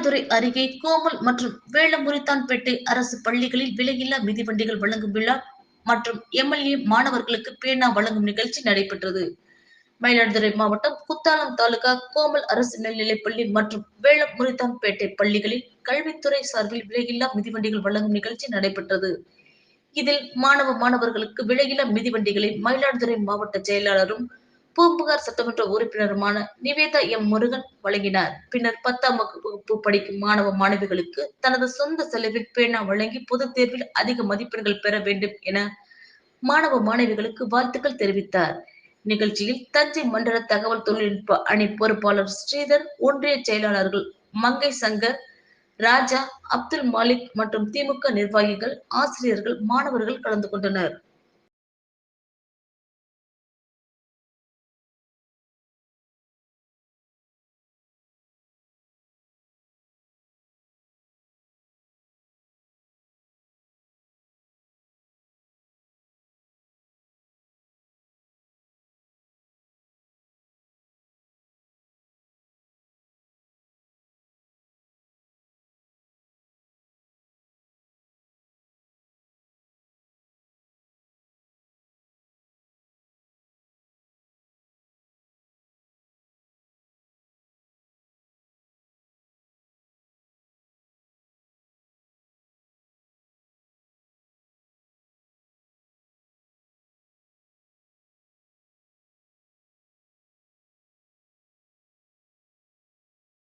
மயிலாடுதுறை அருகே கோமல் மற்றும் வேளமுரித்தான்பேட்டை அரசு பள்ளிகளில் விலையில்லா மிதிவண்டிகள் வழங்கும் விழா மற்றும் எம்எல்ஏ மாணவர்களுக்கு பேனா வழங்கும் நிகழ்ச்சி நடைபெற்றது. மயிலாடுதுறை மாவட்டம் குத்தாலம் தாலுகா கோமல் அரசு மேல்நிலைப்பள்ளி மற்றும் வேளமுரித்தான்பேட்டை பள்ளிகளில் கல்வித்துறை சார்பில் விலையில்லா மிதிவண்டிகள் வழங்கும் நிகழ்ச்சி நடைபெற்றது. இதில் மாணவ மாணவர்களுக்கு விலையில்லா மிதிவண்டிகளை மயிலாடுதுறை மாவட்ட செயலாளரும் பூம்புகார் சட்டமன்ற உறுப்பினருமான நிவேதா எம் முருகன் வழங்கினார். பின்னர் பத்தாம் வகுப்பு படிக்கும் மாணவ மாணவிகளுக்கு தனது சொந்த செலவில் பேனா வழங்கி பொதுத் தேர்வில் அதிக மதிப்பெண்கள் பெற வேண்டும் என மாணவ மாணவிகளுக்கு வாழ்த்துக்கள் தெரிவித்தார். நிகழ்ச்சியில் தஞ்சை மண்டல தகவல் தொழில்நுட்ப அணி பொறுப்பாளர் ஸ்ரீதர் ஒன்றிய செயலாளர்கள் மங்கை சங்கர் ராஜா அப்துல் மாலிக் மற்றும் திமுக நிர்வாகிகள் ஆசிரியர்கள் மாணவர்கள் கலந்து கொண்டனர்.